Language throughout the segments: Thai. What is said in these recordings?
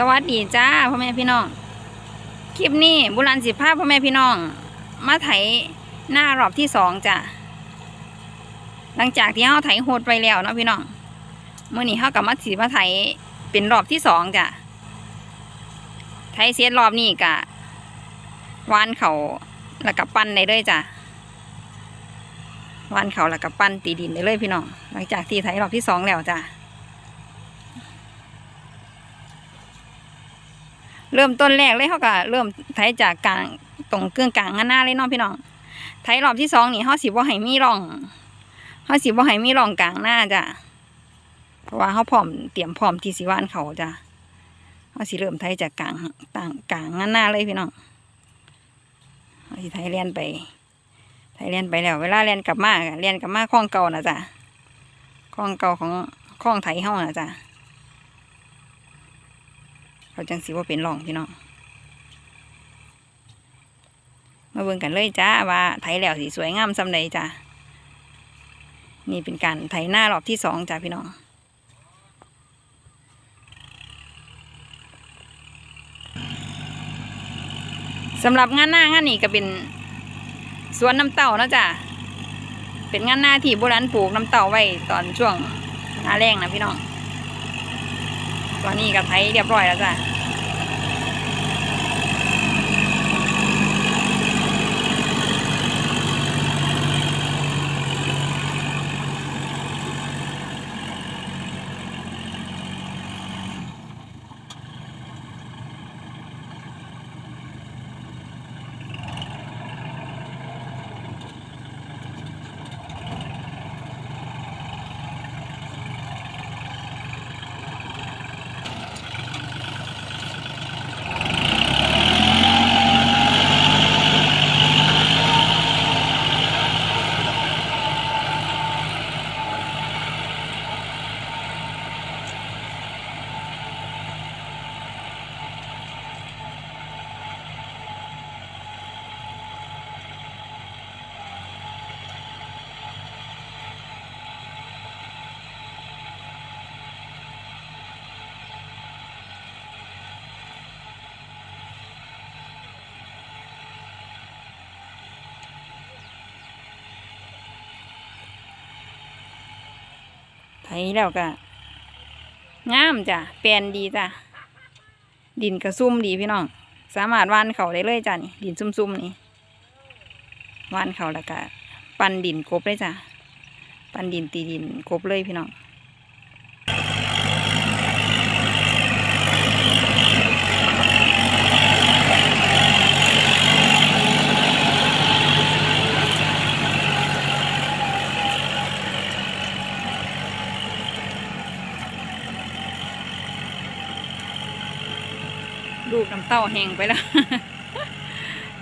สวัสดีจ้าพ่อแม่พี่น้อง คลิปนี้บุรันสิภาพพ่อแม่พี่น้อง มาไถหน้ารอบที่สองจ้ะหลังจากที่เขาไถโหดไปแล้วเนาะพี่น้องเมื่อนี้เขากลับมาสีมาไถเป็นรอบที่สองจ้ะไถเสียรอบนี้กะวานเขาแล้วกับปั้นได้เลยจ้ะวานเขาแล้วกับปั้นตีดินได้เลยพี่น้อง หลังจากที่ไถรอบที่สองแล้วจ้ะ เริ่มต้นแรกเลยเขาก็เริ่มไถจากกลางตรงเครื่องกลางหน้าเลยเนาะพี่น้องไถรอบที่สองนี่เขาสิบ่ให้มีร่องเขาสิบ่ให้มีร่องกลางหน้าจ้ะเพราะว่าเขาพร้อมเตรียมพร้อมที่สิหวานเขาจ้ะเขาสิเริ่มไถจากกลางต่างกลางหน้าเลยพี่น้องเขาสิไถเลียนไปไถเลียนไปแล้ว เวลาเลียนกลับมาเลียนกลับมาคล้องเก่านะจ้ะคล้องเก่าของคล้องไถเฮานะจ้ะ เขาจังสิว่าเป็นร่องพี่น้องมาเบิ่งกันเลยจ้าว่าไถแล้วสีสวยงามสำใดจ้านี่เป็นการไถหน้ารอบที่สองจ้าพี่น้องสำหรับงานหน้างานนี้ก็เป็นสวนน้ำเต้านะจ้ะเป็นงานหน้าที่โบราณปลูกน้ำเต้าไว้ตอนช่วงหน้าแรงนะพี่น้อง ตอนนี้ก็ไถเรียบร้อยแล้วจ้ะ แล้วก็งามจ้ะแปลนดีจ้ะดินกระซุ่มดีพี่น้อง สามารถวานเขาได้เลยจ้ะนี่ดินซุ่มๆนี่วานเขาแล้วก็ ปั้นดินกบเลยจ้ะ ปั้นดินตีดินกบเลยพี่น้อง ลูกน้ำเต้าแห้งไปแล้ว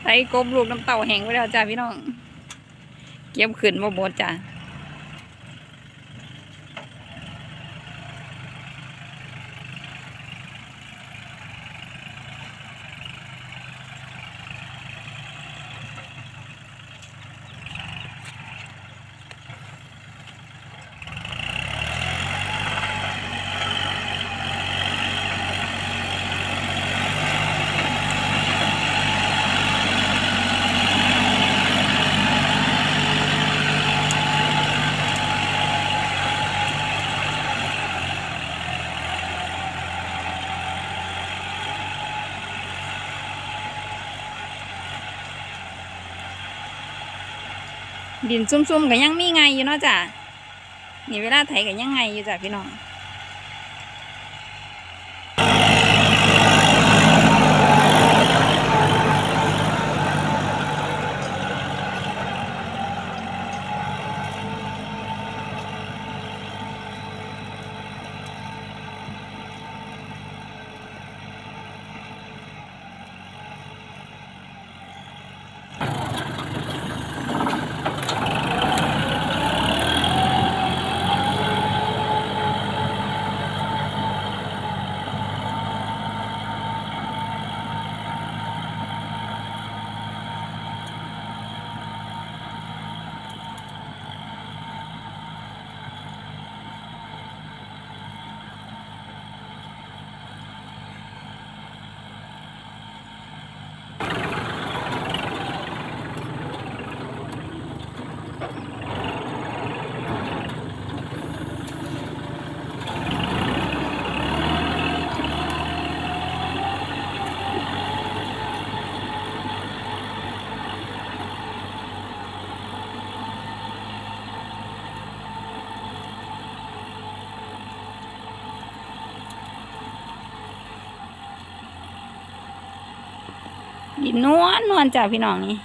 ไถกบลูกน้ำเต้าแห้งไปแล้วจ้ะพี่น้อง เก็บขึ้นมาบดจ้ะ ดินซุ่มๆก็ยังมีไงอยู่เนาะจ้ะนี่เวลาไถก็ยังไงอยู่จ้ะพี่น้อง ดินนวลนวลจ้ะพี่น้องนี่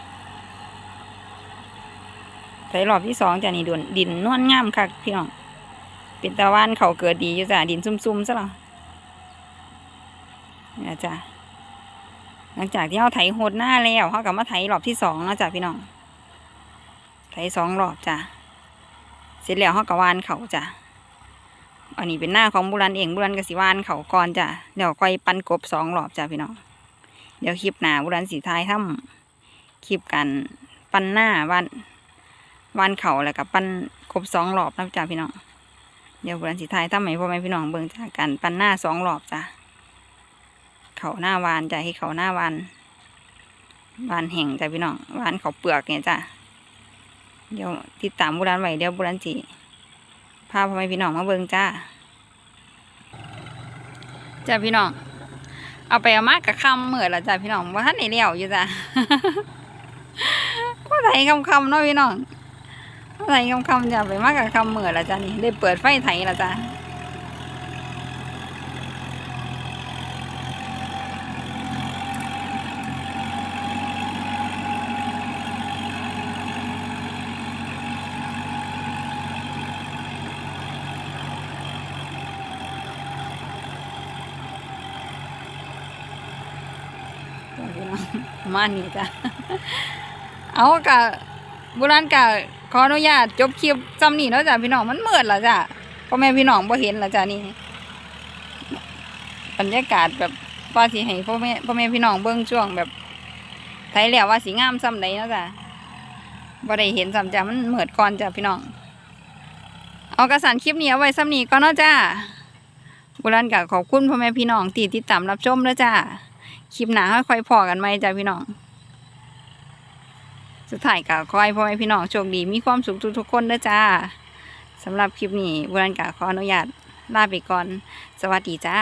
ไถรอบที่สองจ้ะนี่ดวนดินนวลงามคักพี่น้องเป็นตะวันเขาเกิดดีอยู่จ้ะดินซุ่มๆซะหรอเนี่ยจ้ะหลังจากที่เขาไถโหดหน้าแล้วเขากลับมาไถรอบที่สองแล้วจ้ะพี่น้องไถสองรอบจ้ะเสร็จแล้วเขากวานเขาจ้ะอันนี้เป็นหน้าของบุรันเองบุรันกสิวานเขาก่อนจ้ะเดี๋ยวค่อยปันกบสองรอบจ้ะพี่น้อง เดี๋ยวคลิปหน้าบุรันสีทายทำคลิปกันปั้นหน้าวันวันเขาแล้วก็ปั้นกบสองรอบนะจ้ะพี่น้องเดี๋ยวบุรันสิทายทำให้พ่อแม่พี่น้องเบิ่งจากกันปั้นหน้าสองรอบจ้ะเขาหน้าวานจ้ะให้เขาหน้าวานวานแห่งจ้ะพี่น้องวานเขาเปลือกเนี่ยจ้ะเดี๋ยวติดตามบุรันไว้เดี๋ยวบุรันสิพาพ่อแม่พี่น้องมาเบิ่งจ้าจ้ะพี่น้อง เอาไปเอามากกับคำเหมือนละจ้ะพี่น้องว่าท่านไหนเลี้ยวอยู่จ้ะว่าไถคำคำเนาะพี่น้องว่าไถคำคำจ้ะไปมากกับคำเหมือนละจ้ะนี่ได้เปิดไฟไถละจ้ะ จ้ะพี่น้องประ มานี้จ้ะเอากะโบราณกะขออนุญาตจบคลิปจำนี่เนาะจ้ะพี่น้องมันเมืดและจ้ะพ่อแม่พี่น้องบ่เห็นและจ้ะนี่บรรยากาศแบบว่าสิให้พ่อแม่พ่อแม่พี่น้องเบิ่งช่วงแบบไทยแล้วว่าสิงามซ้ำใดเนาะจ้ะบ่ได้เห็นซ้ำจ้ะมันมืดก่อนจ้ะพี่น้อง เอากระสันคลิปนี้เอาไว้ซ้ำนี้ก่อนเนาะจ้ะโบราณกะขอบคุณพ่อแม่พี่น้องที่ติดตามรับชมเด้อจ้ะ คลิปหนาค่อยๆพอกันไหมจ้ะพี่น้อง สุดท้ายก็ขอให้พ่อแม่พี่น้องโชคดีมีความสุขทุกๆคนเด้อจ้าสำหรับคลิปนี้บุรันกาขออนุญาตลาไปก่อน สวัสดีจ้า